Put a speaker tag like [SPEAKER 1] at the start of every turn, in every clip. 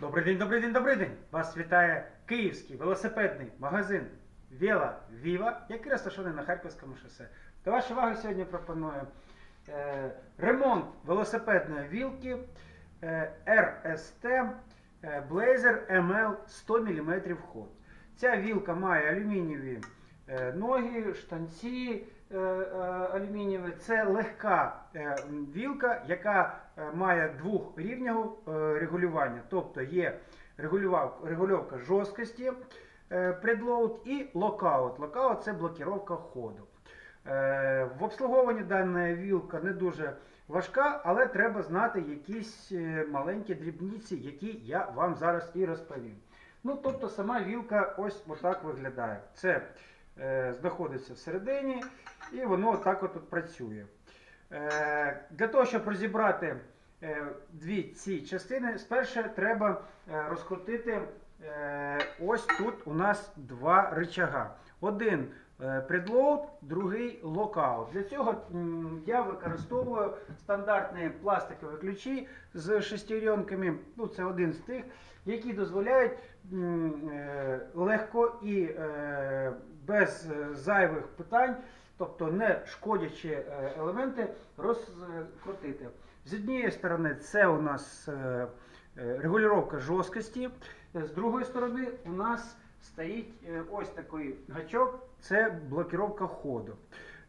[SPEAKER 1] Добрий день, добрий день, добрий день! Вас вітає київський велосипедний магазин Віла Віва, який розташований на Харківському шосе. До вашої уваги сьогодні пропоную е, ремонт велосипедної вілки е, RST е, Blazer ML 100 мм ход. Ця вілка має алюмінієві ноги, штанці е, е, алюмінієві. Це легка е, вілка, яка е, має двохрівневе е, регулювання. Тобто є регульовка жорсткості е, предлоуд і локаут. Локаут це блокировка ходу. Е, В обслуговуванні дана вілка не дуже важка, але треба знати якісь е, маленькі дрібниці, які я вам зараз і розповім. Ну, тобто сама вілка ось отак виглядає. Це е, знаходиться всередині, і воно отак от працює. Е, для того, щоб розібрати е, дві ці частини, спершу треба е, розкрутити е, ось тут у нас два рычага. Один е, предлоуд, другий локаут. Для цього я використовую стандартні пластикові ключі з шестеренками. Ну, це один з тих, які дозволяють е, легко і е, без е, зайвих питань, тобто не шкодячи е, елементи, розкрутити. З однієї сторони, це у нас е, е, регулювання жорсткості, з другої сторони, у нас стоїть е, ось такий гачок, це блокировка ходу.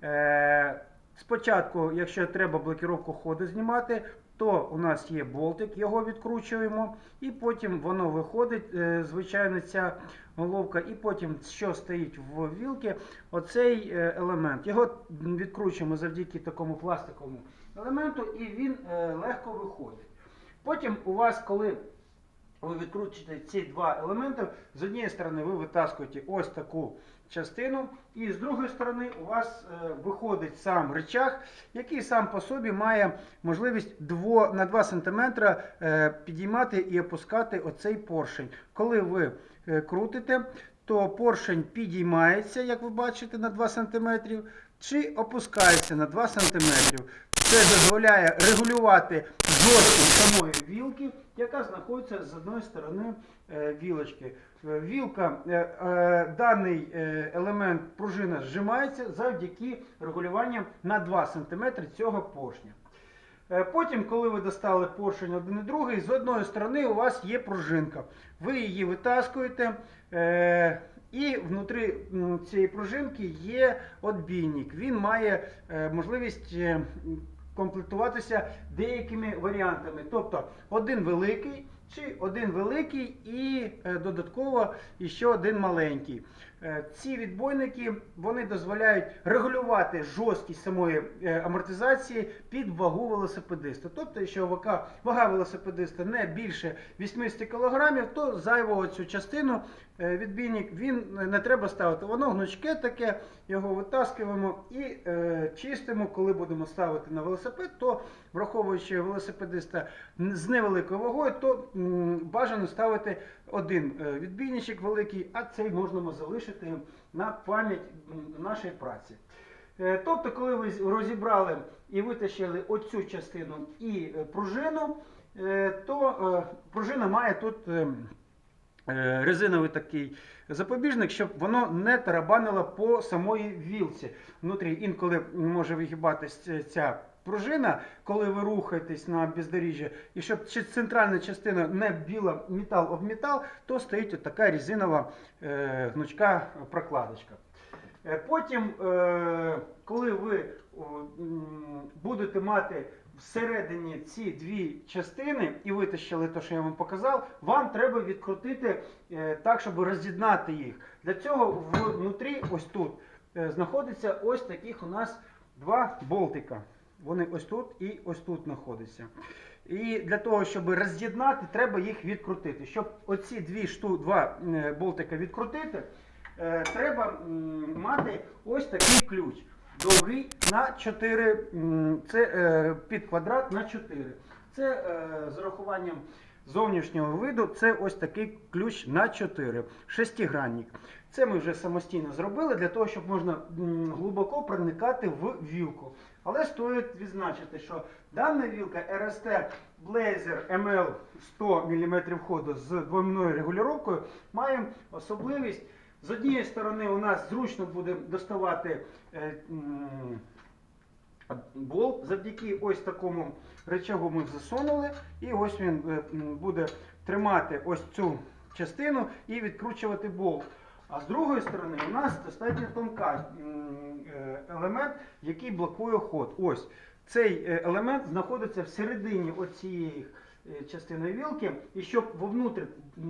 [SPEAKER 1] Е, Спочатку, якщо треба блокировку ходу знімати, то у нас є болтик, його відкручуємо, і потім воно виходить, е, звичайно, ця головка, і потім, що стоїть в вілки, оцей е, елемент. Його відкручуємо завдяки такому пластиковому елементу, і він е, легко виходить. Потім у вас, коли ви відкручуєте ці два елементи, з однієї сторони ви витаскуєте ось таку частину, і з другої сторони у вас е, виходить сам рычаг, який сам по собі має можливість дво, на 2 см е, підіймати і опускати оцей поршень. Коли ви е, крутите, то поршень підіймається, як ви бачите, на 2 см, чи опускається на 2 см. Це дозволяє регулювати жорсткість самої вілки, яка знаходиться з одної сторони е, вілочки. Е, Вілка, е, даний елемент пружина зжимається завдяки регулюванням на 2 см цього поршня. Потім, коли ви достали поршень один і другий, з одної сторони у вас є пружинка. Ви її витаскуєте, і внутрі цієї пружинки є отбійник. Він має можливість комплектуватися деякими варіантами. Тобто один великий чи один великий і е, додатково ще один маленький. Е, Ці відбойники вони дозволяють регулювати жорсткість самої е, амортизації під вагу велосипедиста. Тобто, якщо вага, вага велосипедиста не більше 80 кг, то зайвого цю частину е, відбійник він не треба ставити. Воно гнучке таке, його витаскуємо і е, чистимо, коли будемо ставити на велосипед, то враховуючи велосипедиста з невеликою вагою, то м, бажано ставити один е, відбійничок великий, а цей можна залишити на пам'ять нашої праці. Е, Тобто, коли ви розібрали і витащили оцю частину і е, пружину, то пружина має тут резиновий такий запобіжник, щоб воно не тарабанило по самої вілці. Внутрі інколи може вигибатись ця пружина, коли ви рухаєтесь на бездоріжжя, і щоб центральна частина не біла метал об метал, то стоїть така резинова е, гнучка прокладочка. Е, Потім, е, коли ви будете мати всередині ці дві частини і витащили те, що я вам показав, вам треба відкрутити е, так, щоб роз'єднати їх. Для цього внутрі, ось тут, е, знаходиться ось таких у нас два болтика. Вони ось тут і ось тут знаходяться. І для того, щоб роз'єднати, треба їх відкрутити. Щоб оці дві шту, два е, болтика відкрутити, е, треба мати ось такий ключ. Довгий на 4, це е, під квадрат на 4. Це з урахуванням зовнішнього виду це ось такий ключ на 4, шестигранник. Це ми вже самостійно зробили для того, щоб можна глибоко проникати в вілку. Але стоїть відзначити, що дана вілка RST Blazer ML 100 мм ходу з двойною регулювання має особливість. З однієї сторони у нас зручно буде доставати е, болт. Завдяки ось такому речагу ми засунули, і ось він е, буде тримати ось цю частину і відкручувати болт. А з другої сторони у нас достатньо тонка е, елемент, який блокує ход. Ось цей е, елемент знаходиться всередині оцієї е, частини вілки, і щоб вовнутрь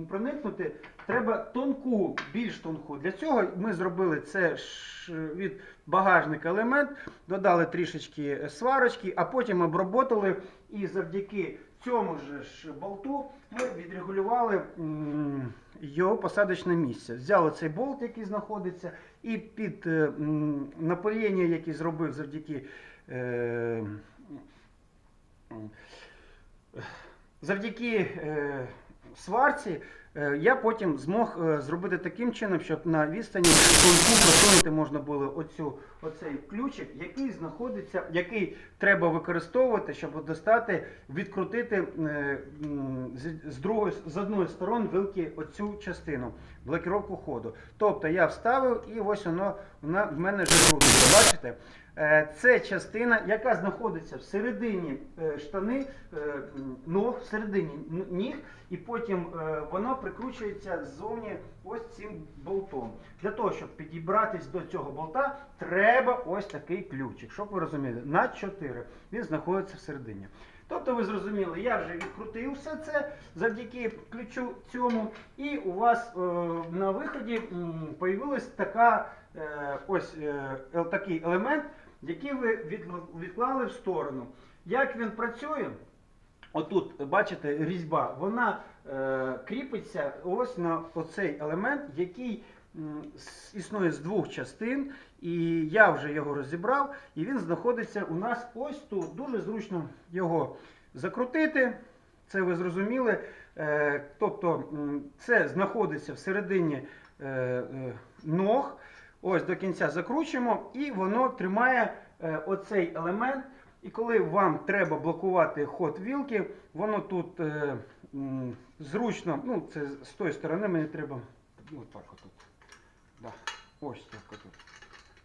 [SPEAKER 1] проникнути, треба тонку, більш тонку. Для цього ми зробили це ш- від багажника елемент, додали трішечки е, сварочки, а потім обработали і завдяки цьому ж болту ми відрегулювали його посадочне місце. Взяли цей болт, який знаходиться, і під е, яке зробив завдяки. Е, Завдяки е, сварці е, я потім змог е, зробити таким чином, щоб на відстані просунути можна було оцю, оцей ключик, який знаходиться, який треба використовувати, щоб достати, відкрутити з, з, другої, з одної сторони вилки оцю частину, блокировку ходу. Тобто я вставив і ось воно в мене вже крутиться. Бачите? Е, Це частина, яка знаходиться всередині е, штани, е, ног, всередині н- ніг, і потім воно прикручується ззовні ось цим болтом. Для того, щоб підібратись до цього болта, треба ось такий ключик. Щоб ви розуміли, на 4 він знаходиться всередині. Тобто ви зрозуміли, я вже відкрутив все це завдяки ключу цьому, і у вас е, на виході м, появилась така е, ось е, такий елемент, який ви відклали в сторону. Як він працює? Отут, бачите, різьба, вона е, кріпиться ось на оцей елемент, який існує з двох частин, і я вже його розібрав, і він знаходиться у нас ось тут. Дуже зручно його закрутити. Це ви зрозуміли. Е, тобто це знаходиться всередині е, е, ног. Ось до кінця закручуємо, і воно тримає е, оцей елемент. І коли вам треба блокувати ход вілки, воно тут е, м, зручно, ну це з тої сторони мені треба. Ну, так отут. Да. Ось так отут.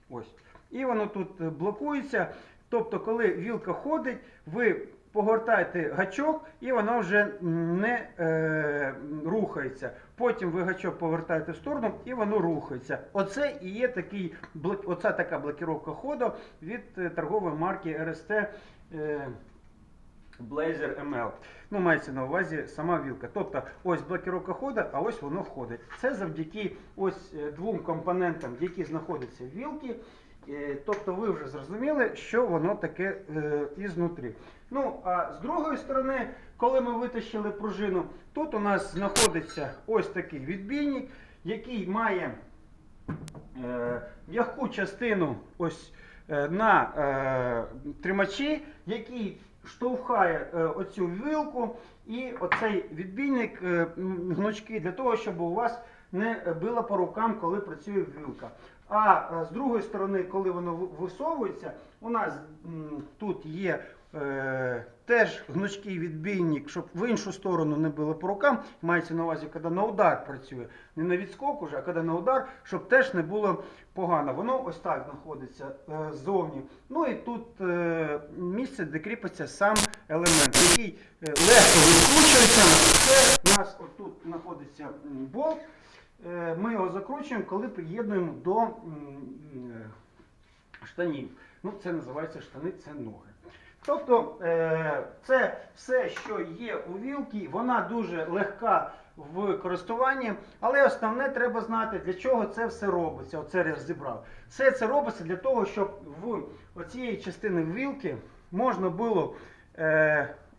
[SPEAKER 1] Ось. І воно тут е, блокується. Тобто, коли вілка ходить, ви погортаєте гачок і воно вже не е, рухається. Потім ви гачок повертаєте в сторону і воно рухається. Оце і є такий, оця така блокировка ходу від е, торгової марки RST е, Blazer ML. Ну, мається на увазі сама вілка. Тобто ось блокировка ходу, а ось воно ходить. Це завдяки ось е, двом компонентам, які знаходяться в вілці. Е, Тобто ви вже зрозуміли, що воно таке е, ізнутрі. Ну, а з другої сторони, коли ми витащили пружину, тут у нас знаходиться ось такий відбійник, який має е, м'яку частину ось на тримачі, який штовхає оцю вилку і оцей відбійник гнучки для того, щоб у вас не било по рукам, коли працює вилка. А е, з другої сторони, коли воно висовується, у нас тут є е, теж гнучкий відбійник, щоб в іншу сторону не било по рукам. Мається на увазі, коли на удар працює. Не на відскок уже, а коли на удар, щоб теж не було погано. Воно ось так знаходиться е, ззовні. Ну і тут е, місце, де кріпиться сам елемент, який е, легко відкручується. Це у нас отут знаходиться болт. Е, Ми його закручуємо, коли приєднуємо до е, штанів. Ну, це називається штани, це ноги. Тобто е, це все, що є у вілці, вона дуже легка в користуванні, але основне треба знати, для чого це все робиться. Оце розібрав. Все це робиться для того, щоб в оцієї частини вілки можна було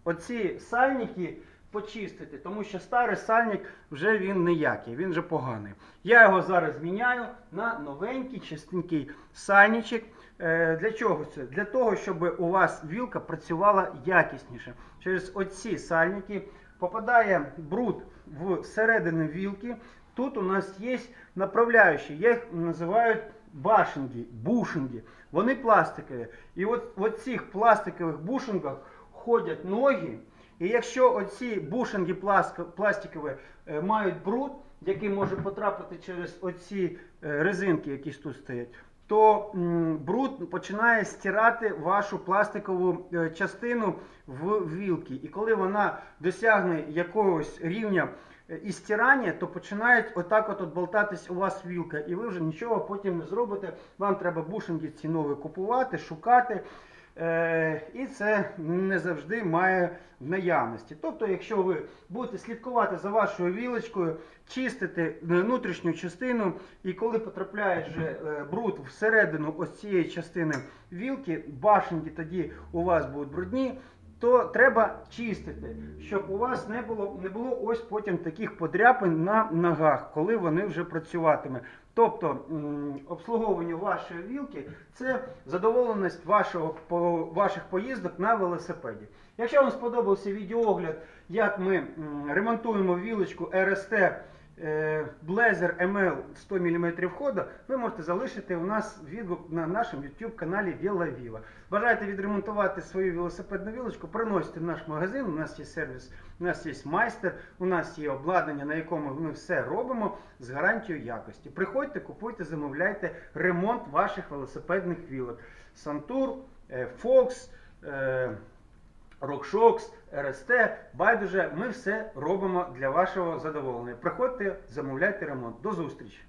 [SPEAKER 1] оці сальники почистити, тому що старий сальник вже він ніякий, він вже поганий. Я його зараз міняю на новенький чистенький сальничок. Е, Для чого це? Для того, щоб у вас вілка працювала якісніше. Через оці сальники попадає бруд в середину вілки, тут у нас є направляючі, їх називають башенги, бушинги. Вони пластикові. І от в цих пластикових бушингах ходять ноги. І якщо оці бушинги пластикові е, мають бруд, який може потрапити через оці е, резинки, які тут стоять, то бруд починає стирати вашу пластикову е, частину в вілки. І коли вона досягне якогось рівня і стирання, то починають отак от, от болтатись у вас вілка, і ви вже нічого потім не зробите. Вам треба бушинги ці нові купувати, шукати. Е, і це не завжди має в наявності. Тобто, якщо ви будете слідкувати за вашою вілочкою, чистити е, внутрішню частину, і коли потрапляє вже е, бруд всередину ось цієї частини вілки, башенки тоді у вас будуть брудні. То треба чистити, щоб у вас не було не було ось потім таких подряпин на ногах, коли вони вже працюватиме. Тобто обслуговування вашої вілки це задоволеність вашого ваших поїздок на велосипеді. Якщо вам сподобався відеоогляд, як ми ремонтуємо вілочку е, Blazer ML 100 мм ходу, ви можете залишити у нас відгук на нашому YouTube каналі Віла Віла. Бажаєте відремонтувати свою велосипедну вілочку, приносите в наш магазин. У нас є сервіс, у нас є майстер, у нас є обладнання, на якому ми все робимо з гарантією якості. Приходьте, купуйте, замовляйте ремонт ваших велосипедних вілок. Сантур, е, Fox, е, Рокшокс, РСТ, байдуже, ми все робимо для вашого задоволення. Приходьте, замовляйте ремонт. До зустрічі!